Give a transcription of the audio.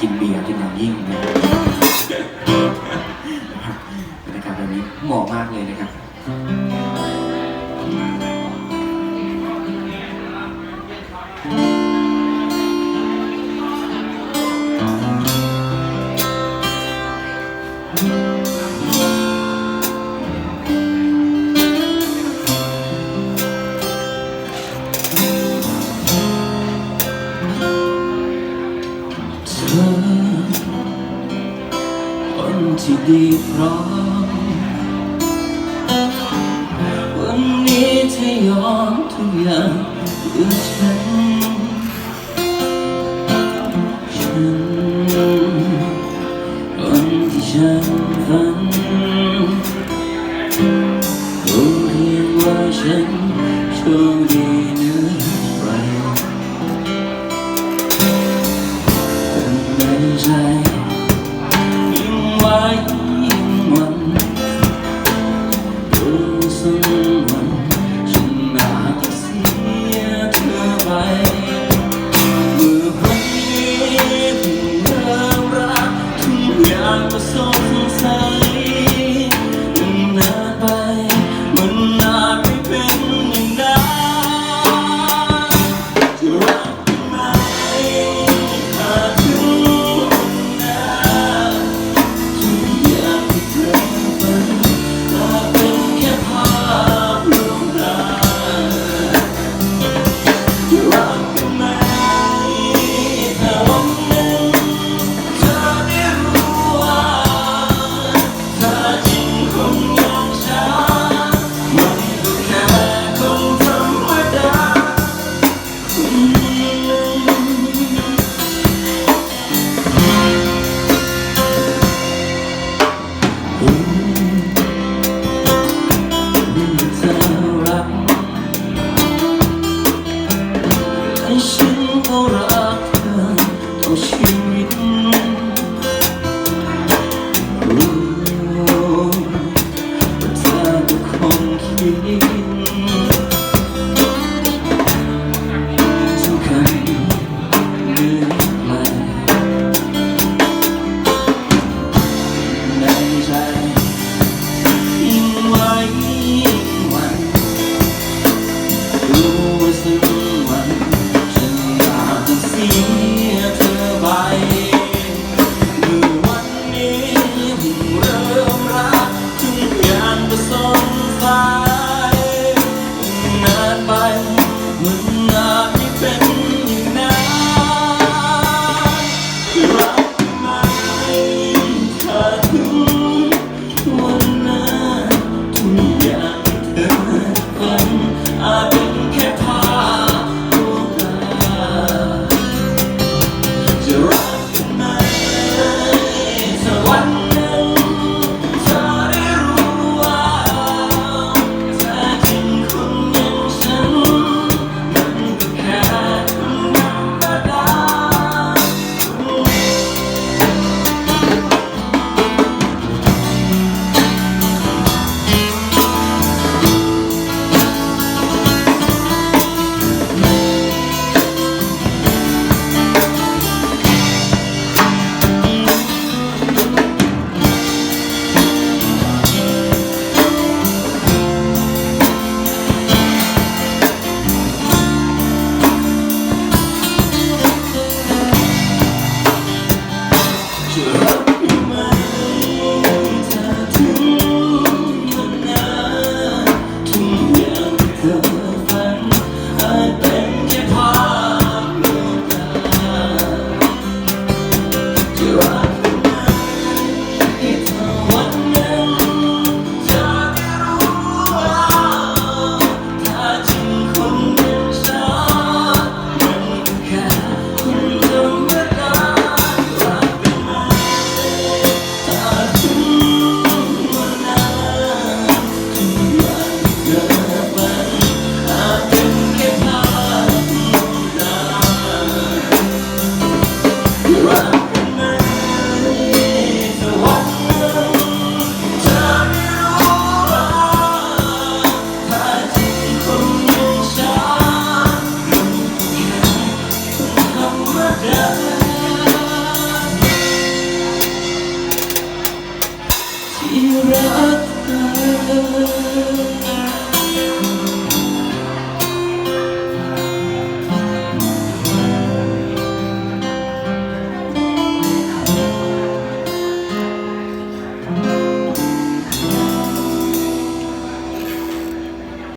กินเบียร์เป็นอย่างยิ่งนะครับบรรยากาศแบบนี้เหมาะมากเลยนะครับ ที่ดีพร้อม วันนี้จะยอมทุกอย่างเพื่อฉัน ฉันคนที่ฉัน coração cansado. lose the ที่รักเธอ